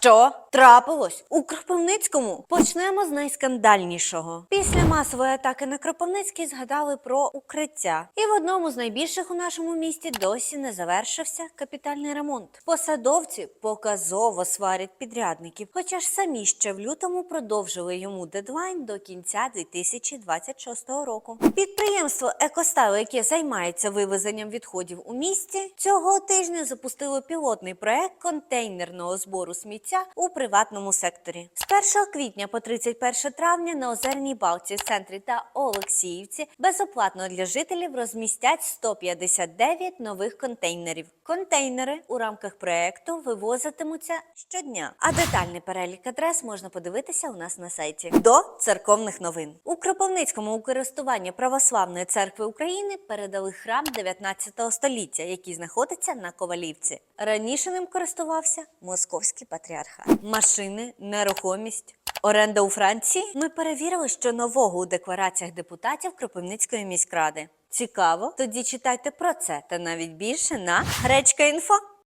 Що трапилось у Кропивницькому? Почнемо з найскандальнішого. Після масової атаки на Кропивницький згадали про укриття. І в одному з найбільших у нашому місті досі не завершився капітальний ремонт. Посадовці показово сварять підрядників, хоча ж самі ще в лютому продовжили йому дедлайн до кінця 2026 року. Підприємство Екостайл, яке займається вивезенням відходів у місті, цього тижня запустило пілотний проект контейнерного збору сміття у приватному секторі. З 1 квітня по 31 травня на Озерній Балці, центрі та Олексіївці безоплатно для жителів розмістять 159 нових контейнерів. Контейнери у рамках проекту вивозитимуться щодня. А детальний перелік адрес можна подивитися у нас на сайті. До церковних новин у Кропивницькому у користування Православної церкви України передали храм 19 століття, який знаходиться на Ковалівці. Раніше ним користувався московський патріархат. Машини, нерухомість. Оренда у Франції. Ми перевірили, що нового у деклараціях депутатів Кропивницької міськради. Цікаво? Тоді читайте про це та навіть більше на Гречка.Інфо.